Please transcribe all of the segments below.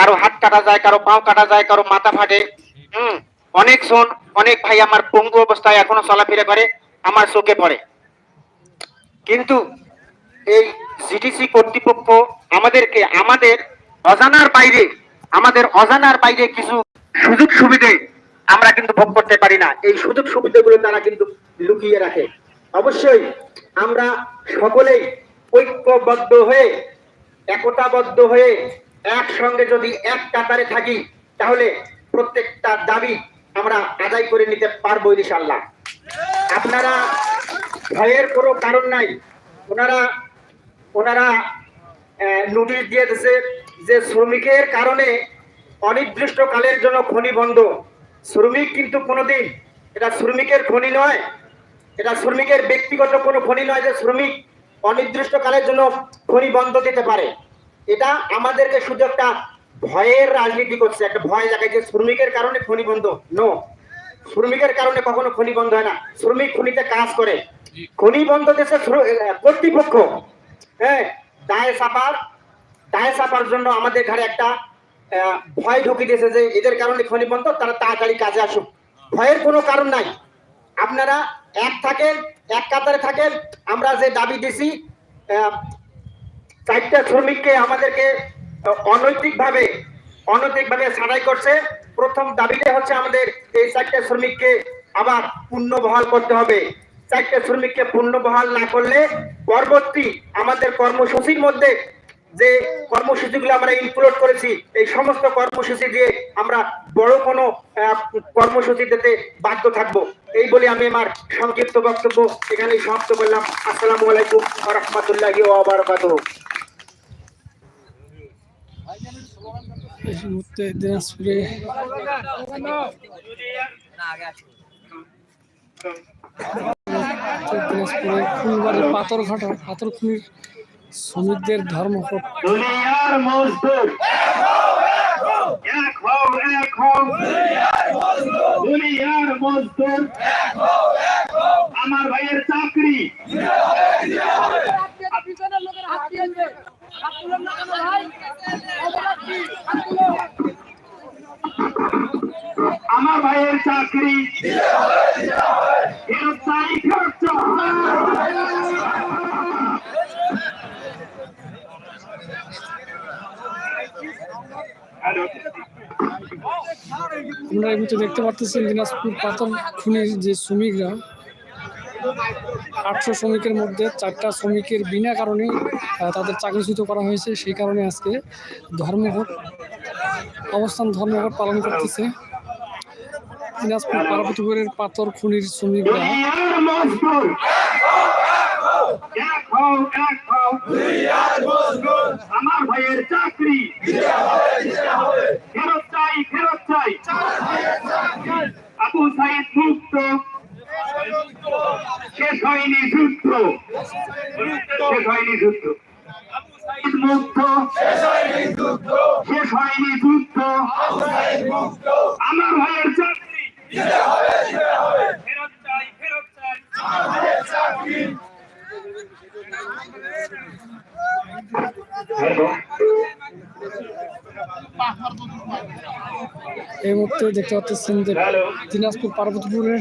কারও হাত কাটা যায়, কারও পাও কাটা যায়, কারও মাথা ফাটে। হুম, অনেক জন অনেক ভাই আমার পঙ্গু অবস্থায় এখনও চলাফেরা করে, আমার চোখে পড়ে। কিন্তু এই জিটিসি কর্তৃপক্ষ আমাদেরকে, আমাদের অজানার বাইরে, আমাদের অজানার বাইরে কিছু সুযোগ সুবিধে আমরা কিন্তু ভোগ করতে পারি না। এই সুযোগ সুবিধাগুলো তারা কিন্তু লুকিয়ে রাখে। অবশ্যই আমরা সকলেই ঐক্যবদ্ধ হয়ে, একতাবদ্ধ হয়ে একসঙ্গে যদি এক কাতারে থাকি, তাহলে প্রত্যেকটা দাবি আমরা আদায় করে নিতে পারব ইনশাল্লাহ আপনারা ভয়ের কোনো কারণ নাই। ওনারা ওনারা নোটিশ দিয়ে দিয়েছে যে শ্রমিকের কারণে অনির্দিষ্ট কালের জন্য খনি বন্ধ। শ্রমিক কিন্তু কোনোদিন, এটা শ্রমিকের খনি নয়, এটা শ্রমিকের ব্যক্তিগত কোনো খনি নয় যে শ্রমিক অনির্দিষ্ট কালের জন্য খনি বন্ধ দিতে পারে। এটা আমাদেরকে শুধু একটা ভয়ের রাজনীতি করছে একটা ভয় জায়গায় যে শ্রমিকের কারণে খনি বন্ধ। নো শ্রমিকের কারণে কখনো খনি বন্ধ হয় না। শ্রমিক খনিতে কাজ করে। খনি বন্ধ দেশে কর্তৃপক্ষ হ্যাঁ দায় চাপার দায় চাপার জন্য আমাদের ঘরে একটা আহ, ভয় ঢুকে দিয়েছে যে এদের কারণে খনি বন্ধ তারা তাড়াতাড়ি কাজে আসুক। ভয়ের কোনো কারণ নাই। আপনারা এক থাকেন এক কাতারে থাকেন আমরা যে দাবি দিছি আহ, চারটা শ্রমিককে আমাদেরকে অনৈতিক ভাবে অনৈতিক ভাবে ছাড়াই করছে। প্রথম দাবিটা হচ্ছে আমাদের এই চারটা শ্রমিককে আবার পূর্ণ বহাল করতে হবে। চারটা শ্রমিককে পূর্ণ বহাল না করলে পরবর্তী আমাদের কর্মসূচির মধ্যে যে কর্মসূচিগুলো আমরা ইনক্লুড করেছি, এই সমস্ত কর্মসূচি দিয়ে আমরা বড় কোনো কর্মসূচি দিতে বাধ্য থাকব। এই বলে আমি আমার সংক্ষিপ্ত বক্তব্য এখানে সমাপ্ত করলাম। আসসালামু আলাইকুম রহমতুল্লাহি এই মুহূর্তে দিনাজপুরে দিনাজপুরে ফুলবাড়ির পাথরঘাটা পাথরখুনির শ্রমিকদের মজদুর। আমার ভাইয়ের চাকরি। আমার ভাইয়ের চাকরি। এই মুহূর্তে দেখতে পাচ্ছেন দিনাজপুর পাথর খুনের যে শ্রমিকরা আটশো শ্রমিকের মধ্যে চারটা শ্রমিকের বিনা কারণে তাদের চাকরিচ্যুত করা হয়েছে। সেই কারণে আজকে ধর্মঘট, অবস্থান ধর্মঘট পালন করতেছে। দিনাজপুর পার্বতীপুরের পাথর খুনির শ্রমিকরা। আমার ভাইয়ের চাকরি ফেরত চাই ফেরত চাই আবু সাইদ মুক্ত শেষ হয়নি যুদ্ধ শেষ হয়নি যুদ্ধ আবু সাইদ মুক্ত শেষ হয়নি যুদ্ধ আমার ভাইয়ের চাকরি ফেরত চাই ফেরত চাই এই মুহূর্তে দেখতে যে দিনাজপুর পার্বতীপুরের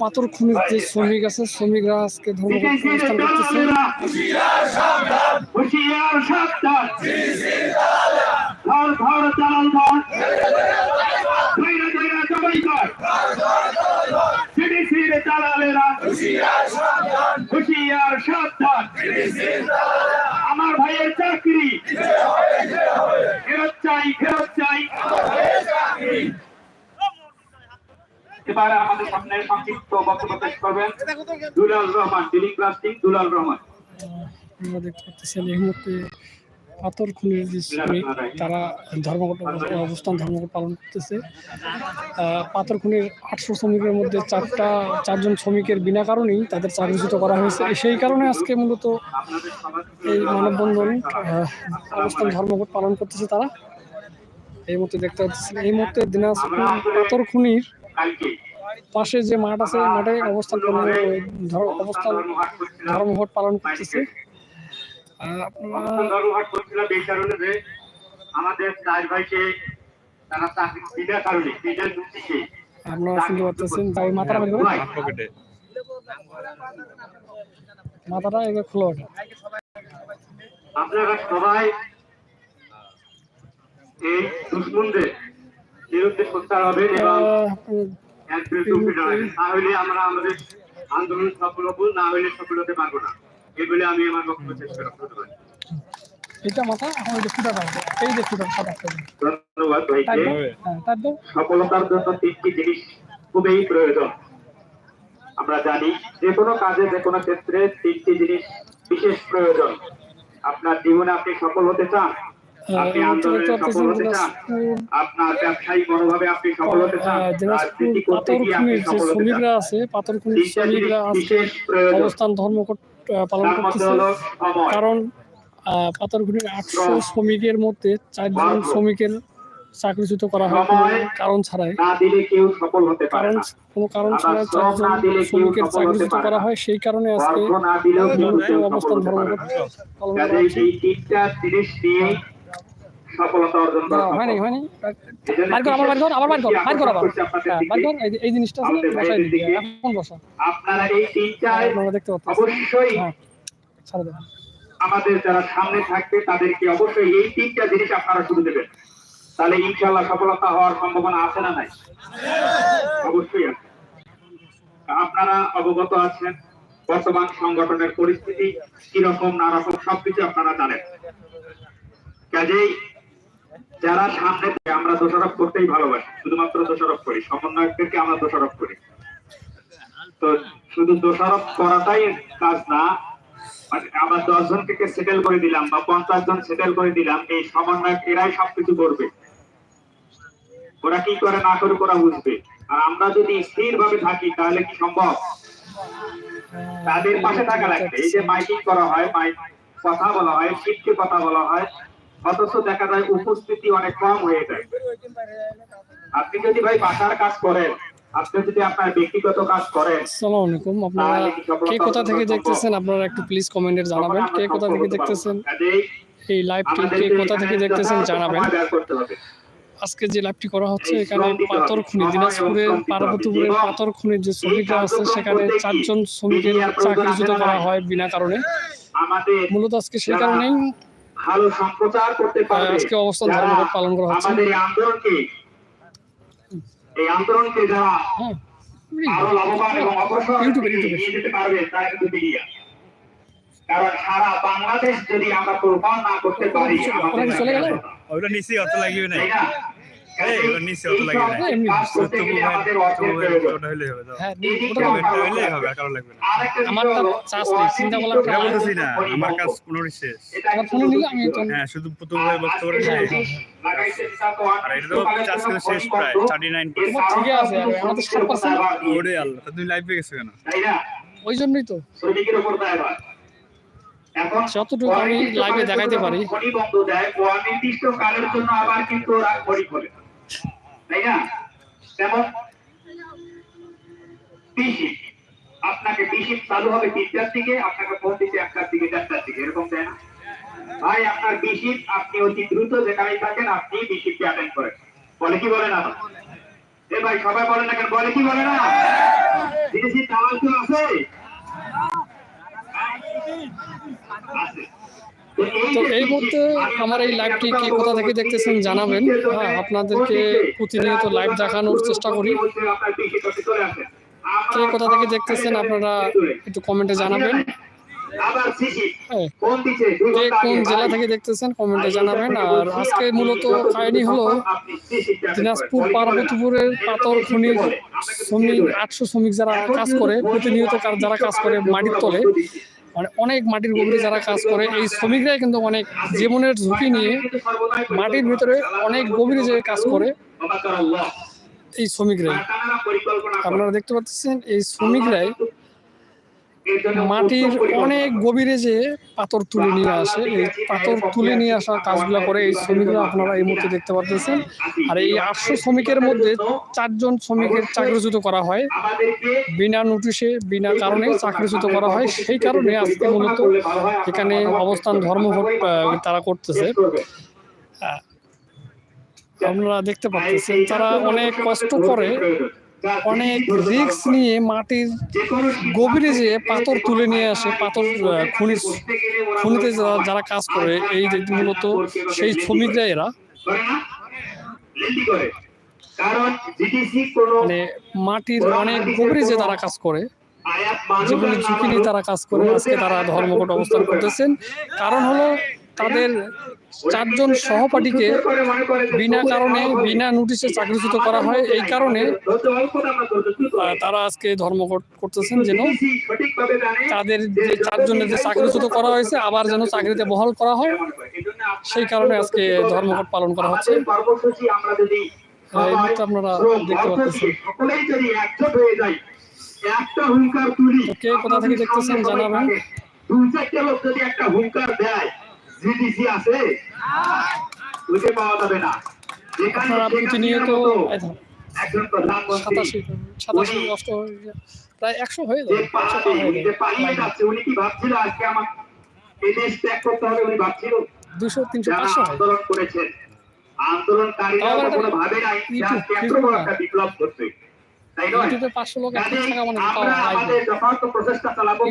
পাথর খুনির যে শ্রমিক আছে শ্রমিকরা আজকে ধর্মঘট অনুষ্ঠান করতেছে? আমার ভাইয়ের চাকরি। ফেরত চাই ফেরত চাই। এবার আমাদের সামনে সংক্ষিপ্ত বক্তব্য পেশ করবেন দুলাল রহমান দিলীপ প্লাস্টিক দুলাল রহমান। আমরা দেখতে পাচ্ছেন এই মুহূর্তে পাথর খুনির যে শ্রমিক তারা ধর্মঘট অবস্থান ধর্মঘট পালন করতেছে। পাথর খুনির আটশো শ্রমিকের মধ্যে চারটা, চারজন শ্রমিকের বিনা কারণেই তাদের চাকরিচ্যুত করা হয়েছে। সেই কারণে আজকে মূলত এই মানববন্ধন অবস্থান ধর্মঘট পালন করতেছে তারা। এই মুহূর্তে দেখতে পাচ্ছেন, এই মুহূর্তে দিনাজপুর পাথর খুনির পাশে যে মাঠ আছে মাঠে অবস্থান অবস্থান ধর্মঘট পালন করতেছে। আপনারা ধর্মঘট করছিলাম এই কারণে যে আমাদের চার ভাইকে তারা চাকরি বিনা কারণে বিনা চুক্তিকে আপনারা শুনতে পাচ্ছেন তাই মাথাটা বের মাথাটা এবার খোলা ওঠা। আপনারা সবাই এই দুশ্মনদের বিরুদ্ধে সোচ্চার হবেন এবং তাহলে আমরা আমাদের আন্দোলন সফল হব না হলে সফল হতে পারব না। এই বলে আমি আমার বক্তব্য শেষ এটা মাথা এখন এই যে সাদা ধন্যবাদ ভাইকে। হ্যাঁ সফলতার জন্য তিনটি জিনিস খুবই প্রয়োজন। আমরা জানি যে কোনো কাজে যে কোনো ক্ষেত্রে তিনটি জিনিস বিশেষ প্রয়োজন। আপনার জীবনে আপনি সফল হতে চান আপনি এই আন্দোলনে অঞ্চলটা সফল হতে চান আপনার ব্যবসায়িক মনোভাবে আপনি সফল হতে চান রাজনীতি করতে গিয়ে আপনি যে সফল হতে চান। শ্রমিকরা আছে পাথরখুনির তিনটা শ্রমিকরা আজকে অবস্থান ধর্মঘট পালন করতেছে। কারণ আহ, পাথরঘুটির আটশো শ্রমিকের মধ্যে চারজন শ্রমিকের চাকরিচ্যুত করা হয় কারণ ছাড়াই। কারণ কোনো কারণ ছাড়াই চারজন শ্রমিকের চাকরিচ্যুত করা হয় সেই কারণে আজকে অবস্থান ধর্মঘট পালন করা সফলতা অর্জন করা হয়নি হয়নি। বাইর কর আবার বাইর কর আবার বাইর কর বাইর কর আবার। হ্যাঁ কর এই জিনিসটা আছে বসাই ভাইদের দিবি দিকে। এখন বসা। আপনারা এই তিনটায় পাচ্ছেন অবশ্যই হ্যাঁ ছাড়া দেবেন আমাদের যারা সামনে থাকবে তাদেরকে অবশ্যই এই তিনটা জিনিস আপনারা শুরু দেবেন। তাহলে ইনশাল্লাহ সফলতা হওয়ার সম্ভাবনা আছে না নাই? অবশ্যই আছে। আপনারা অবগত আছেন বর্তমান সংগঠনের পরিস্থিতি কীরকম না রকম সবকিছু আপনারা জানেন। কাজেই যারা সামনে আমরা দোষারোপ করতেই ভালোবাসি। শুধুমাত্র দোষারোপ করি, সমন্বয়কদেরকে আমরা দোষারোপ করি। তো শুধু দোষারোপ করাটাই কাজ না আমরা দশ জন থেকে সেটেল করে দিলাম বা পঞ্চাশ জন সেটেল করে দিলাম, এই সমন্বয়ক এরাই সবকিছু করবে। ওরা কি করে না করে ওরা বুঝবে। আর আমরা যদি স্থির ভাবে থাকি, তাহলে কি সম্ভব? তাদের পাশে থাকা লাগবে। এই যে মাইকিং করা হয়, মাইক কথা বলা হয় শিখকে কথা বলা হয় অথচ দেখা যায় উপস্থিতি অনেক কম হয়ে যায়। আপনি যদি ভাই বাসার কাজ করেন আপনি যদি আপনার ব্যক্তিগত কাজ করেন আসসালামু আলাইকুম। আপনারা কে কোথা থেকে দেখতেছেন? আপনারা একটু প্লিজ কমেন্টে জানাবেন। কে কোথা থেকে দেখতেছেন? এই লাইভটি কে কোথা থেকে দেখতেছেন জানাবেন। আজকে যে লাইভটি করা হচ্ছে এখানে পাথর পাথরখুনি দিনাজপুরের পার্বতীপুরের পাথরখুনির যে শ্রমিকরা আছে সেখানে চারজন শ্রমিকের চাকরিচ্যুত করা হয় বিনা কারণে। মূলত আজকে সেই কারণেই ভালো সম্প্রচার করতে পারবে আজকে অবস্থান ধর্মঘট পালন করা হচ্ছে। আমাদের আন্দোলনকে এই আন্দোলনকে যারা হ্যাঁ আরও লাভবান এবং অগ্রসর ইউটিউবে, ইউটিউবে। নিয়ে যেতে পারবে তারা কিন্তু মিডিয়া কারণ সারা বাংলাদেশ যদি আমরা প্রমাণ না করতে পারি চলে গেল? ওটা আর কারও লাগবে না আমার কেন? শেষ। হ্যাঁ শুধু প্রথম আর এটা তো চাষ শেষ প্রায় থার্টি নাইন আছে, আমাদের ওরে আল্লাহ তুমি লাইভে গেছো ওই জন্যই তো। যতটুকু আমি live দেখাইতে পারি। খনি বন্ধ দেয় অনির্দিষ্ট কালের জন্য আবার কিন্তু খোলে। তাই না? আপনাকে পিসি চালু হবে তিনটার দিকে, আপনাকে ফোন দিচ্ছে একটার দিকে, চারটার দিকে, এরকম তাই না? ভাই, আপনার বিশিপ আপনি অতি দ্রুত যেখানেই থাকেন আপনি বিশিপকে অ্যাটেন্ড করেন। বলে কি বলে না? এ ভাই, সবাই বলে না কেন? বলে কি বলে না? বিদেশি দালাল আছে? আছে। তো এই মুহূর্তে আমার এই লাইভটি কে কথা থেকে দেখতেছেন জানাবেন। হ্যাঁ আপনাদেরকে প্রতিনিয়ত লাইভ দেখানোর চেষ্টা করি। কে কোথা থেকে দেখতেছেন আপনারা একটু কমেন্টে জানাবেন। হ্যাঁ কে কোন জেলা থেকে দেখতেছেন কমেন্টে জানাবেন। আর আজকে মূলত কাহিনী হলো দিনাজপুর পার্বতীপুরের পাথর খনির শ্রমিক, আটশো শ্রমিক যারা কাজ করে, প্রতিনিয়ত যারা কাজ করে মাটির তলে মানে অনেক মাটির গভীরে যারা কাজ করে, এই শ্রমিকরাই কিন্তু অনেক জীবনের ঝুঁকি নিয়ে মাটির ভিতরে অনেক গভীরে যে কাজ করে এই শ্রমিকরাই। আপনারা দেখতে পাচ্ছেন, এই শ্রমিকরাই মাটির অনেক গভীরে যে পাথর তুলে নিয়ে আসে এই পাথর তুলে নিয়ে আসা কাজগুলো করে এই শ্রমিকরা আপনারা এই মুহূর্তে দেখতে পাচ্ছেন আর এই আটশো শ্রমিকের মধ্যে চারজন শ্রমিকের চাকরিচ্যুত করা হয়। বিনা নোটিশে বিনা কারণে চাকরিচ্যুত করা হয়। সেই কারণে আজকে মূলত এখানে অবস্থান ধর্মঘট তারা করতেছে। আপনারা দেখতে পাচ্ছেন তারা অনেক কষ্ট করে অনেক রিস্ক নিয়ে মাটির গভীরে যে পাথর তুলে নিয়ে আসে পাথর খনির খনিতে যারা কাজ করে এই যে মূলত সেই শ্রমিকরা এরা। মানে মাটির অনেক গভীরে যে তারা কাজ করে জীবনের ঝুঁকি নিয়ে তারা কাজ করে আজকে তারা ধর্মঘট অবস্থান করতেছেন। কারণ হলো তাদের চারজন সহপাঠীকে বিনা কারণে বিনা নোটিশে চাকরিচ্যুত করা হয় এই কারণে তারা আজকে ধর্মঘট করতেছেন যেন তাদের যে চারজনের যে চাকরিচ্যুত করা হয়েছে আবার যেন চাকরিতে বহাল করা হয় সেই কারণে আজকে ধর্মঘট পালন করা হচ্ছে আপনারা দেখতে পাচ্ছেন। কে কোথা থেকে দেখতেছেন জানাবেন। দুই চারটে লোক যদি একটা হুঙ্কার দেয় জিডিসি আছে? খুঁজে পাওয়া যাবে না। যেখানে প্রতিনিয়ত একজন প্রধানমন্ত্রী সাতাশি প্রায় একশো হয়ে যাবে পালিয়ে যাচ্ছে উনি কি ভাবছিল আজকে আমার এই দেশ ত্যাগ করতে হবে উনি ভাবছিল? দুশো তিনশো পাঁচশো আন্দোলন করেছেন আন্দোলনকারীরা কখনো ভাবে নাই বড় একটা বিপ্লব ঘটবে। তাই নয়? পাঁচশো লোক মানে আমরা আমাদের যথার্থ প্রচেষ্টা চালাবো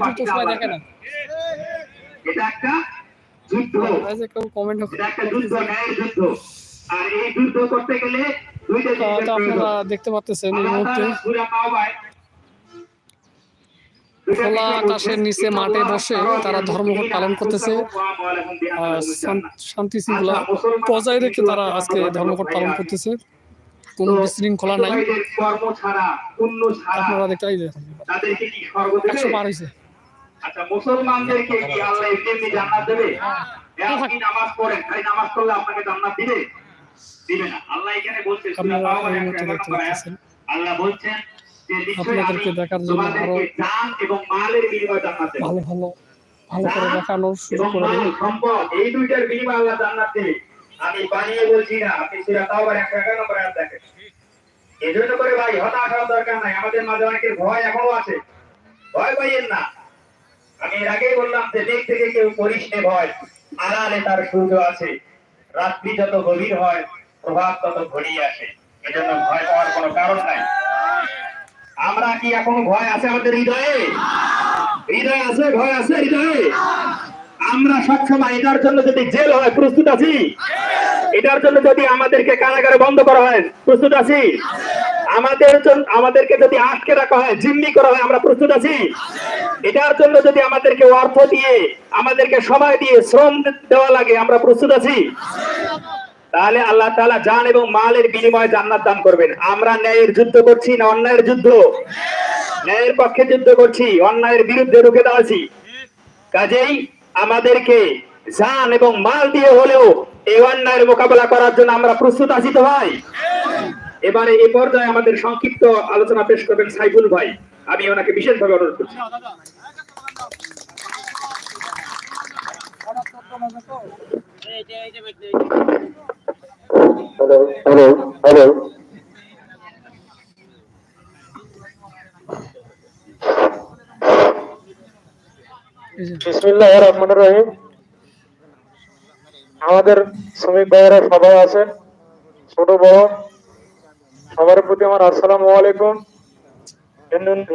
এটা একটা যুদ্ধ। এই যে কেউ কমেন্ট এটা একটা যুদ্ধ ন্যায়ের যুদ্ধ। আর এই যুদ্ধ করতে গেলে দুইটা তো আপনারা দেখতে পাচ্ছেন এই মুহূর্তে। খোলা আকাশের নিচে মাঠে বসে তারা ধর্মঘট পালন করতেছে। শান্তি শৃঙ্খলা বজায় রেখে তারা আজকে ধর্মঘট পালন করতেছে? কোনো বিশৃঙ্খলা নাই। আপনারা দেখতে একশো পার হয়েছে আচ্ছা মুসলমানদেরকে কি আল্লাহ এমনি জান্নাত দেবে? এ আপনি নামাজ পড়েন খালি নামাজ পড়লে আপনাকে জান্নাত দিবে? দিবে না। আল্লাহ এখানে বলছে সূরা আপনারা তাওবার এই 1 মুহূর্তে দেখতে নম্বর আয়াত। আল্লাহ বলছেন যে নিশ্চয়ই আমি আপনাদেরকে দেখার জন্য তোমাদেরকে জান এবং মালের বিনিময়ে জান্নাত দেব। ভালো ভালো ভালো করে সুযোগ এবং করে দিন সম্পদ এই দুইটার বিনিময়ে আল্লাহ জান্নাত দেবে। আমি বানিয়ে বলছি না আপনি সূরা তাওবার 1 নম্বর আয়াত দেখেন। এজন্য করে ভাই হতাশ হওয়ার দরকার নাই। আমাদের মাঝে অনেকের ভয় এখনও আছে। ভয় পাইয়েন না। আমি এর আগেই বললাম যে দেখ থেকে কেউ করিস ভয়। আড়ালে তার সূর্য আছে। রাত্রি যত গভীর হয় প্রভাত তত ঘনিয়ে আসে। এজন্য ভয় পাওয়ার কোনো কারণ নাই। আমরা কি এখনও ভয় আছে আমাদের হৃদয়ে? হৃদয় আছে, ভয় আছে হৃদয়ে? আমরা সবসময় এটার জন্য যদি জেল হয়, প্রস্তুত আছি? এটার জন্য যদি আমাদেরকে কারাগারে বন্ধ করা হয়, প্রস্তুত আছি? আমাদের জন্য আমাদেরকে যদি আটকে রাখা হয়, জিম্মি করা হয়, আমরা প্রস্তুত আছি? এটার জন্য যদি আমাদেরকে অর্থ দিয়ে, আমাদেরকে সময় দিয়ে শ্রম দেওয়া লাগে, আমরা প্রস্তুত আছি? তাহলে আল্লাহ তাআলা জান এবং মালের বিনিময়ে জান্নাত দান করবেন। আমরা ন্যায়ের যুদ্ধ করছি না অন্যায়ের যুদ্ধ? ন্যায়ের পক্ষে যুদ্ধ করছি, অন্যায়ের বিরুদ্ধে রুখে দাঁড়াচ্ছি। কাজেই আমাদেরকে জান এবং মাল দিয়ে হলেও এই অন্যায়ের মোকাবেলা করার জন্য আমরা প্রস্তুত আছি তো ভাই? এবারে এই পর্যায়ে আমাদের সংক্ষিপ্ত আলোচনা পেশ করবেন সাইফুল ভাই। আমি ওনাকে বিশেষভাবে অনুরোধ করছি। আমাদের শ্রমিক ভাইয়েরা সবাই আছেন ছোট বড়। সবার প্রতি আমার আসসালামু আলাইকুম।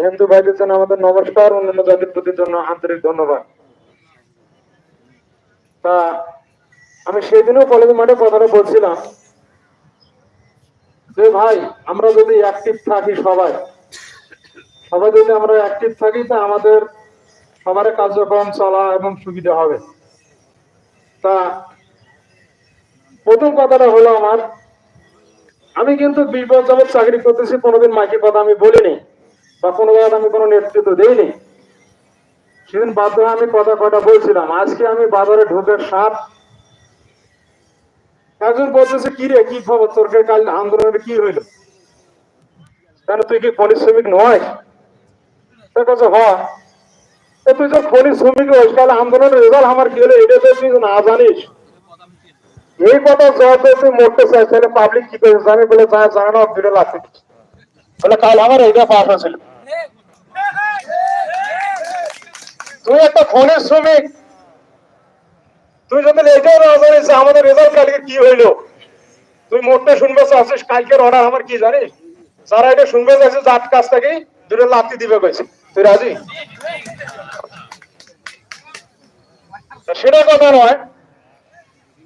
হিন্দু ভাইদের জন্য আমাদের নমস্কার, অন্যান্য জাতির প্রতি জন্য আন্তরিক ধন্যবাদ। তা, আমি সেই দিনও কলেজ মাঠে কথাটা বলছিলাম যে, ভাই, আমরা যদি অ্যাক্টিভ থাকি সবাই সবাই যদি আমরা অ্যাক্টিভ থাকি, তা আমাদের সবার কার্যক্রম চলা এবং সুবিধা হবে। তা, প্রথম কথাটা হলো আমার আমি কিন্তু বিশ বছর যাবত চাকরি করতেছি, কোনোদিন মাইকি কথা আমি বলিনি বা কোনো জায়গায় আমি কোনো নেতৃত্ব দেইনি। সেদিন বাধ্য আমি কথা কটা বলছিলাম, আজকে আমি বাজারে ঢুকে সাপ একজন বলতেছে, কি রে, কি খবর? তোর কাল আন্দোলনের কি হইল? কেন, তুই কি খনিজ শ্রমিক নয়? তো তুই যখন খনিজ শ্রমিক হইস তাহলে আন্দোলনের রেজাল্ট আমার কি হলো? এটা তো তুই না জানিস। এই কথা যত তুই মরতে চাস তাহলে পাবলিক কি করে জানে? বলে, যা জানে না দুটো লাগবে বলে, কাল আমার এইটা পাস হয়েছিল তুই একটা খনিজ শ্রমিক। তুই যদি এটাও না জানিস আমাদের রেজাল্ট কালকে কি হইল। তুই মোটটা শুনবে, চাচ্ছিস কালকের অর্ডার আমার কি জানিস? যারা এটা শুনবে, চাইছে জাত কাছ থেকে, দুটো লাত্তি দিবে কইছে। তুই রাজি? সেটা কথা নয়।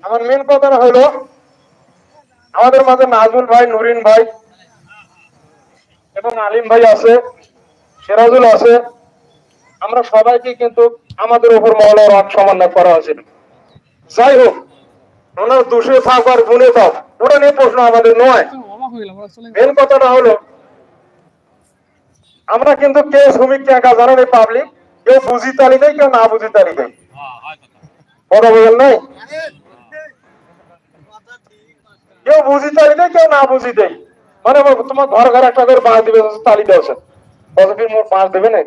আমার মেন কথা হলো, আমাদের মাঝে নাজমুল ভাই, নুরিন ভাই এবং আলিম ভাই আছে, সিরাজুল আছে। আমরা সবাইকে কিন্তু আমাদের উপর মহলের রাগ সমন্বয় করা হয়েছিল যাই হোক, ওনার দোষে থাক আর গুণে থাক ওটা নিয়ে প্রশ্ন আমাদের নয়। মেন কথাটা হলো, আমরা কিন্তু কে শ্রমিক, কে একা জানেন এই পাবলিক কেউ বুঝি তালি দেয়, কেউ না বুঝি তালি দেয়। কথা বলেন নাই? কেউ বুঝি তালি দেয় কেউ না বুঝি দেয়। মানে তোমার ঘর ঘর একটা করে বাঁশ দিবে তালি দেওয়া কি মোট বাঁশ দেবে না?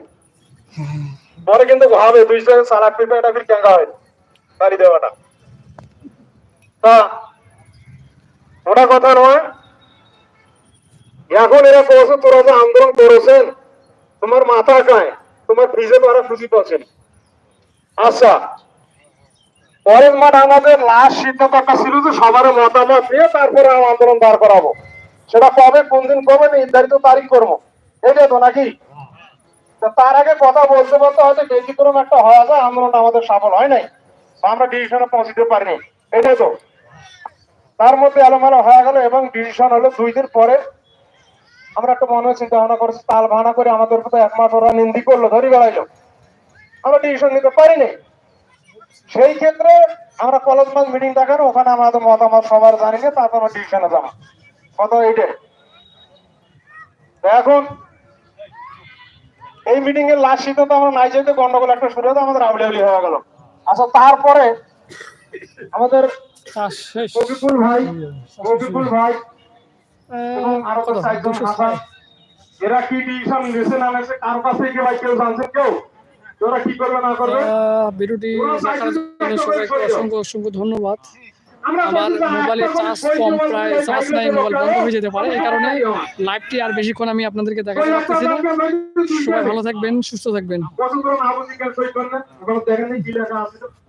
পরে কিন্তু ভাবে দুই এটা ফির কেঙ্গা হয়। তালি তা, ওটা কথা নয়। এখন এরা তোরা যে আন্দোলন করেছেন, তোমার মাথা কায় তোমার ফ্রিজে তোরা খুশি পাচ্ছেন। আচ্ছা পরের মাঠ আমাদের লাস্ট সিদ্ধান্ত একটা ছিল যে সবার মতামত নিয়ে তারপরে আন্দোলন দাঁড় করাবো। সেটা কবে, কোন দিন কবে, নির্ধারিত তারিখ করব। এটাই তো নাকি? তার আগে কথা বলতে বলতে হয়তো ব্যতিক্রম একটা হওয়া যায় আন্দোলনটা আমাদের সফল হয় নাই আমরা ডিসিশনে পৌঁছতে পারিনি। এটাই তো। তার মধ্যে এলোমেলো হয়ে গেল এবং ডিসিশন হলো দুই দিন পরে। আমরা একটা মনে চিন্তা ভাবনা করেছি তাল ভানা করে আমাদের উপর এক মাস ওরা নিন্দি করল, ধরি বেড়াইলো। আমরা ডিসিশন নিতে পারিনি। সেই ক্ষেত্রে আমরা কলেজ মাস মিটিং দেখানো ওখানে আমাদের মতামত সবার জানি না তারপর ডিসিশনে যাব। কথা এইটাই তো এখন এই মিটিং এর লাস্ট সিদ্ধান্ত আমরা নাই যেতে গন্ডগোল একটা শুরু হতো আমাদের আবলিয়াবলি হয়ে গেল। আচ্ছা তারপরে আমাদের রফিকুল ভাই রফিকুল ভাই আরও তো চারজন। এরা কি ডিসিশন নিয়েছে না কার কাছে কেউ জানছে কেউ? তোরা কি করবে না করবে? ভিডিওটি দেখার জন্য সবাইকে অসংখ্য অসংখ্য ধন্যবাদ। আমরা মোবাইলে চার্জ কম প্রায় চার্জ নাই মোবাইল বন্ধ হয়ে যেতে পারে। এই কারণে। লাইভটি আর বেশিক্ষণ আমি আপনাদেরকে দেখাতে পারতেছি না সবাই ভালো থাকবেন সুস্থ থাকবেন।